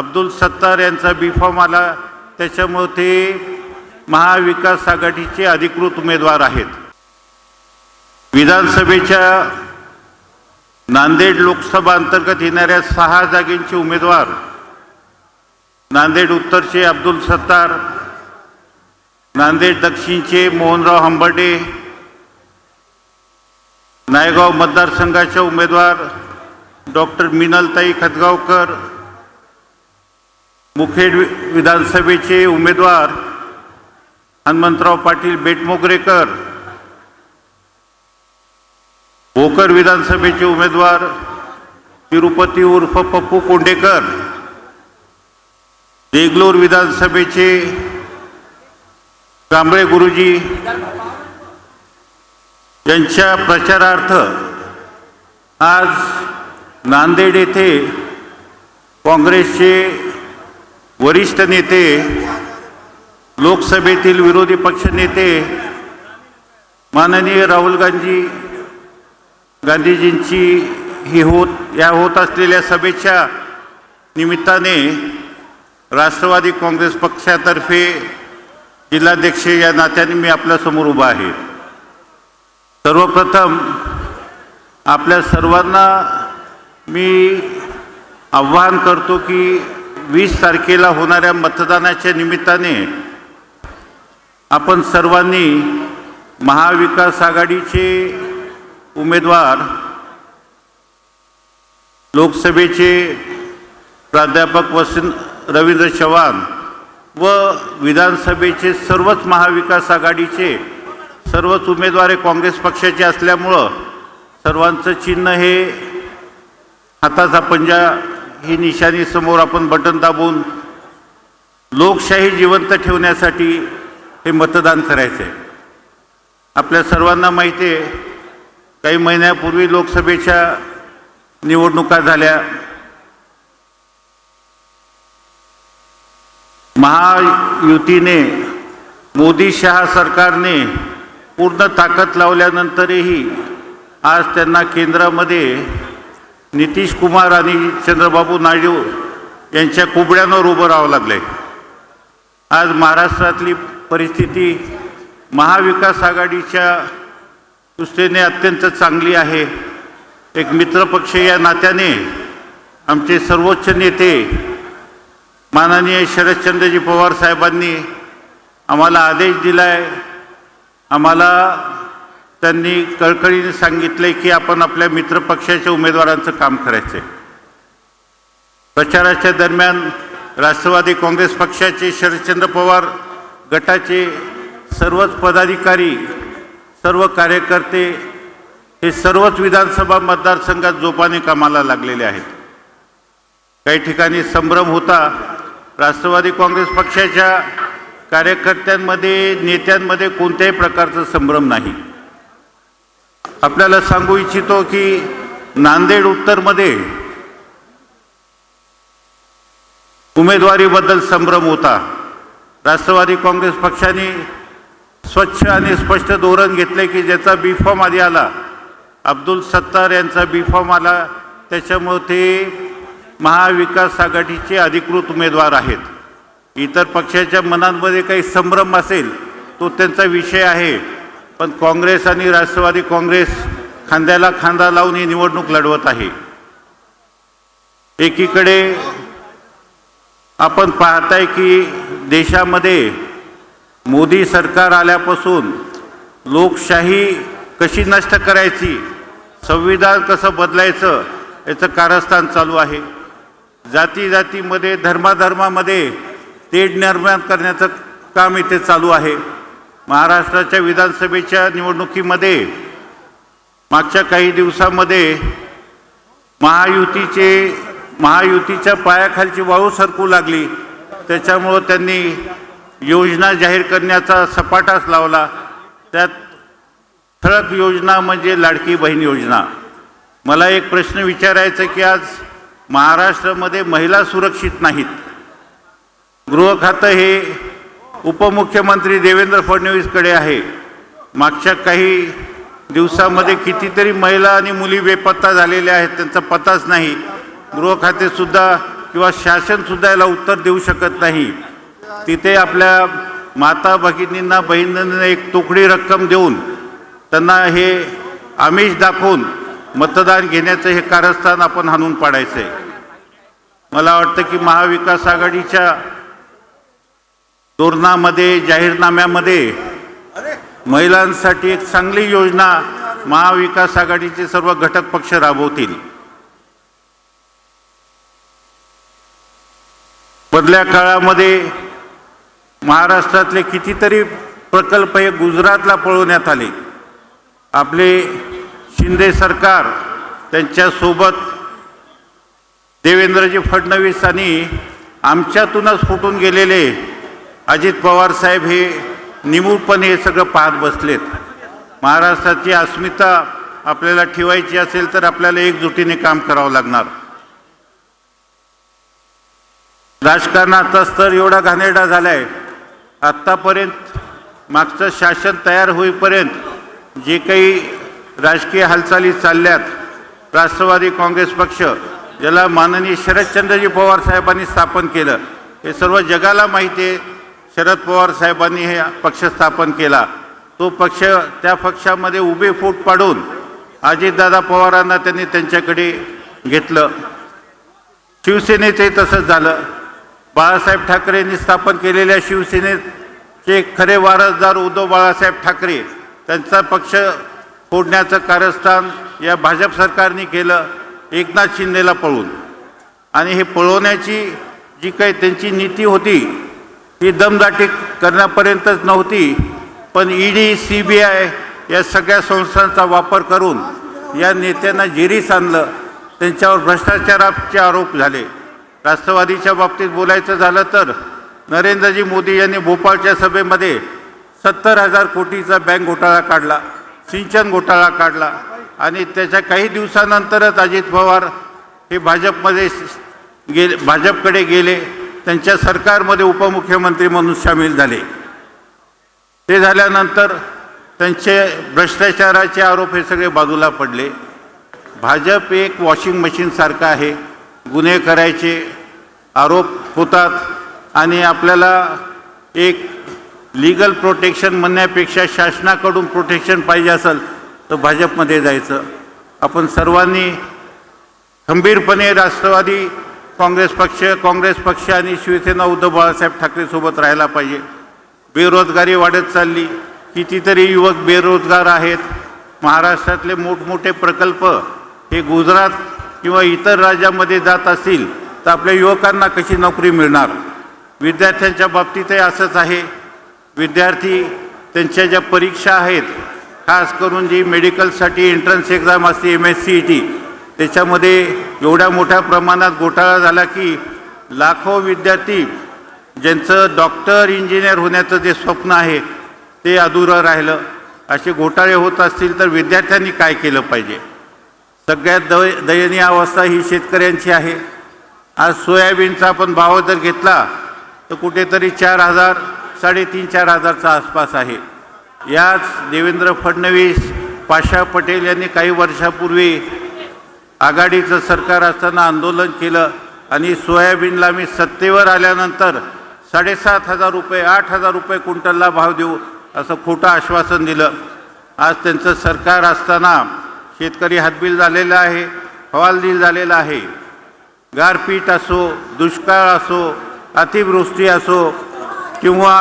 अब्दुल सत्तार यांचा बी फॉर्म आला. त्याच्यामुळे ते महाविकास आघाडीचे अधिकृत उमेदवार आहेत. विधानसभेच्या नांदेड लोकसभा अंतर्गत येणाऱ्या सहा जागेंचे उमेदवार नांदेड उत्तरचे अब्दुल सत्तार नांदेड दक्षिणचे मोहनराव हंबर्डे नायगाव मतदारसंघाच्या उमेदवार डॉक्टर मिनलताई खतगावकर मुखेड विधानसभेचे उमेदवार हनुमंतराव पाटील बेटमोगरेकर भोकर विधानसभेचे उमेदवार तिरुपती उर्फ पप्पू कोंडेकर देगलूर विधानसभेचे कांबळे गुरुजी यांच्या प्रचारार्थ आज नांदेड येथे काँग्रेसचे वरिष्ठ नेते लोकसभेतील विरोधी पक्षनेते माननीय राहुल गांधी गांधीजींची ही होत या होत असलेल्या सभेच्या निमित्ताने राष्ट्रवादी काँग्रेस पक्षातर्फे जिल्हाध्यक्ष या नात्याने मी आपल्यासमोर उभा आहे. सर्वप्रथम आपल्या सर्वांना मी आव्हान करतो की वीस तारखेला होणाऱ्या मतदानाच्या निमित्ताने आपण सर्वांनी महाविकास आघाडीचे उमेदवार लोकसभेचे प्राध्यापक वसंत रवींद्र चव्हाण व विधानसभेचे सर्वच महाविकास आघाडीचे सर्वच उमेदवार हे काँग्रेस पक्षाचे असल्यामुळं सर्वांचं चिन्ह हे हाताचा पंजा ही निशाणी समोर आपण बटन दाबून लोकशाही जिवंत ठेवण्यासाठी हे मतदान करायचं आहे आपल्या सर्वांना माहिती आहे काही महिन्यापूर्वी लोकसभेच्या निवडणुका झाल्या. महायुतीने मोदी शहा सरकारने पूर्ण ताकद लावल्यानंतरही आज त्यांना केंद्रामध्ये नितीश कुमार आणि चंद्रबाबू नायडू यांच्या कुबड्यांवर उभं राहावं लागलं आहे आज महाराष्ट्रातली परिस्थिती महाविकास आघाडीच्या दृष्टीने अत्यंत चांगली आहे. एक मित्रपक्ष या नात्याने आमचे सर्वोच्च नेते माननीय शरदचंद्रजी पवार साहेबांनी आम्हाला आदेश दिला आहे आम्हाला त्यांनी कळकळीने सांगितले की आपण आपल्या मित्रपक्षाच्या उमेदवारांचं काम करायचं आहे प्रचाराच्या दरम्यान राष्ट्रवादी काँग्रेस पक्षाचे शरदचंद्र पवार गटाचे सर्वच पदाधिकारी सर्व कार्यकर्ते हे सर्वच विधानसभा मतदारसंघात जोपाने कामाला लागलेले आहेत. काही ठिकाणी संभ्रम होता. राष्ट्रवादी काँग्रेस पक्षाच्या कार्यकर्त्यांमध्ये नेत्यांमध्ये कोणत्याही प्रकारचा संभ्रम नाही. आपल्याला सांगू इच्छितो की नांदेड उत्तरमध्ये उमेदवारीबद्दल संभ्रम होता. राष्ट्रवादी काँग्रेस पक्षाने स्वच्छ आणि स्पष्ट धोरण घेतले की ज्याचा बी फॉर्म आधी आला. अब्दुल सत्तार यांचा बी फॉर्म आला. त्याच्यामुळे ते महाविकास आघाडीचे अधिकृत उमेदवार आहेत. इतर पक्षाच्या मनांमध्ये काही संभ्रम असेल तो त्यांचा विषय आहे. पण काँग्रेस आणि राष्ट्रवादी काँग्रेस खांद्याला खांदा लावून ही निवडणूक लढवत आहे. एकीकडे आपण पाहताय की देशामध्ये मोदी सरकार आल्यापासून लोकशाही कशी नष्ट करायची संविधान कसं बदलायचं याचं कारस्थान चालू आहे. जाती जातीमध्ये धर्माधर्मामध्ये तेढ निर्माण करण्याचं काम इथे चालू आहे. महाराष्ट्राच्या विधानसभेच्या निवडणुकीमध्ये मागच्या काही दिवसामध्ये महायुतीचे महायुतीच्या पायाखालची वाळू सरकू लागली. त्याच्यामुळं त्यांनी योजना जाहीर करण्याचा सपाटाच लावला. त्यात ठळक योजना म्हणजे लाडकी बहीण योजना. मला एक प्रश्न विचारायचा की आज महाराष्ट्रामध्ये महिला सुरक्षित नाहीत. गृह खातं हे उपमुख्यमंत्री देवेंद्र फडणवीसकडे आहे. मागच्या काही दिवसामध्ये कितीतरी महिला आणि मुली बेपत्ता झालेल्या आहेत. त्यांचा पत्ताच नाही. गृह खातेसुद्धा किंवा शासनसुद्धा याला उत्तर देऊ शकत नाही. तिथे आपल्या माता भगिनींना बहिणींना एक तोकडी रक्कम देऊन त्यांना हे आमिष दाखवून मतदान घेण्याचं हे कारस्थान आपण हाणून पाडायचं आहे मला वाटतं की महाविकास आघाडीच्या धोरणामध्ये जाहीरनाम्यामध्ये महिलांसाठी एक चांगली योजना महाविकास आघाडीचे सर्व घटक पक्ष राबवतील. मधल्या काळामध्ये महाराष्ट्रातले कितीतरी प्रकल्प हे गुजरातला पळवण्यात आले. आपले शिंदे सरकार त्यांच्यासोबत देवेंद्रजी फडणवीस आणि आमच्यातूनच फुटून गेलेले अजित पवार साहेब हे निमूटपणे हे सगळं पाहत बसलेत. महाराष्ट्राची अस्मिता आपल्याला ठेवायची असेल तर आपल्याला एकजुटीने काम करावं लागणार. राजकारणाचा स्तर एवढा घाणेरडा झालाय. आत्तापर्यंत मागचं शासन तयार होईपर्यंत जे काही राजकीय हालचाली चालल्यात राष्ट्रवादी काँग्रेस पक्ष ज्याला माननीय शरदचंद्रजी पवार साहेबांनी स्थापन केलं हे सर्व जगाला माहिती आहे. शरद पवार साहेबांनी हे पक्ष स्थापन केला. तो पक्ष त्या पक्षामध्ये उभे फूट पाडून अजितदादा पवारांना त्यांनी त्यांच्याकडे घेतलं. शिवसेनेचंही तसंच झालं. बाळासाहेब ठाकरेंनी स्थापन केलेल्या शिवसेनेचे खरे वारसदार उद्धव बाळासाहेब ठाकरे त्यांचा पक्ष फोडण्याचं कारस्थान या भाजप सरकारने केलं एकनाथ शिंदेला पळून. आणि हे पळवण्याची जी काही त्यांची नीती होती ती दमदाटी करण्यापर्यंतच नव्हती पण ईडी सी बी आय या सगळ्या संस्थांचा वापर करून या नेत्यांना जेरीस आणलं त्यांच्यावर भ्रष्टाचाराचे आरोप झाले. राष्ट्रवादीच्या बाबतीत बोलायचं झालं तर नरेंद्रजी मोदी यांनी भोपाळच्या सभेमध्ये सत्तर हजार कोटीचा बँक घोटाळा काढला सिंचन घोटाळा काढला आणि त्याच्या काही दिवसानंतरच अजित पवार हे भाजपमध्ये गेले भाजपकडे गेले. त्यांच्या सरकारमध्ये उपमुख्यमंत्री म्हणून सामील झाले. ते झाल्यानंतर त्यांचे भ्रष्टाचाराचे आरोप हे सगळे बाजूला पडले. भाजप एक वॉशिंग मशीनसारखं आहे. गुन्हे करायचे आरोप होतात आणि आपल्याला एक लीगल प्रोटेक्शन म्हणण्यापेक्षा शासनाकडून प्रोटेक्शन पाहिजे असेल तर भाजपमध्ये जायचं. आपण सर्वांनी खंबीरपणे राष्ट्रवादी काँग्रेस पक्ष काँग्रेस पक्ष आणि शिवसेना उद्धव बाळासाहेब ठाकरेसोबत राहायला पाहिजे. बेरोजगारी वाढत चालली. कितीतरी युवक बेरोजगार आहेत. महाराष्ट्रातले मोठमोठे प्रकल्प हे गुजरात किंवा इतर राज्यामध्ये जात असतील तर आपल्या युवकांना कशी नोकरी मिळणार? विद्यार्थ्यांच्या बाबतीतही असंच आहे. विद्यार्थी त्यांच्या ज्या परीक्षा आहेत खास करून जी मेडिकलसाठी एंट्रन्स एक्झाम असते M S C E T त्याच्यामध्ये एवढ्या मोठ्या प्रमाणात घोटाळा झाला की लाखो विद्यार्थी ज्यांचं डॉक्टर इंजिनियर होण्याचं जे स्वप्न आहे ते अधुरं राहिलं. असे घोटाळे होत असतील तर विद्यार्थ्यांनी काय केलं पाहिजे? सगळ्यात दय दयनीय अवस्था ही शेतकऱ्यांची आहे. आज सोयाबीनचा आपण भाव जर घेतला तर कुठेतरी चार हजार साडेतीन चार हजारचा आसपास आहे. याच देवेंद्र फडणवीस पाशा पटेल यांनी काही वर्षापूर्वी आघाडीचं सरकार असताना आंदोलन केलं आणि सोयाबीनला मी सत्तेवर आल्यानंतर साडेसात हजार रुपये आठ हजार रुपये क्विंटलला भाव देऊ असं खोटं आश्वासन दिलं. आज त्यांचं सरकार असताना शेतकरी हातबिल झालेला आहे हवालदिल झालेला आहे. गारपीट असो दुष्काळ असो अतिवृष्टी असो किंवा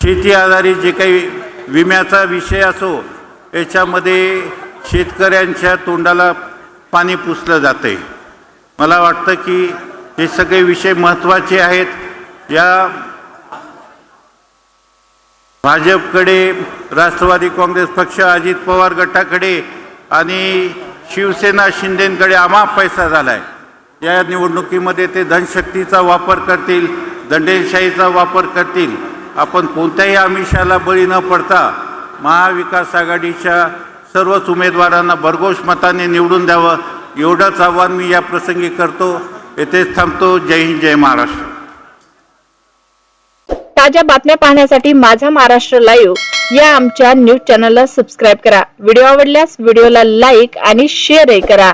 शेती आधारित जे काही विम्याचा विषय असो याच्यामध्ये शेतकऱ्यांच्या तोंडाला पाणी पुसलं जाते मला वाटतं की हे सगळे विषय महत्त्वाचे आहेत. या भाजपकडे राष्ट्रवादी काँग्रेस पक्ष अजित पवार गटाकडे आणि शिवसेना शिंदेकडे अमाप पैसा झाला आहे या निवडणुकीमध्ये ते धनशक्तीचा वापर करतील दंडेशाहीचा वापर करतील. आपण कोणत्याही आमिषाला बळी न पडता महाविकास आघाडीच्या सर्वच उमेदवारांना भरघोष मताने निवडून द्यावं एवढंच आव्हान मी या प्रसंगी करतो. येथेच थांबतो. जय हिंद जय महाराष्ट्र. ताज्या बातम्या पाहण्यासाठी माझा महाराष्ट्र लाईव्ह या आमच्या न्यूज चॅनलला सबस्क्राईब करा. व्हिडिओ आवडल्यास व्हिडिओला लाईक आणि शेअरही करा.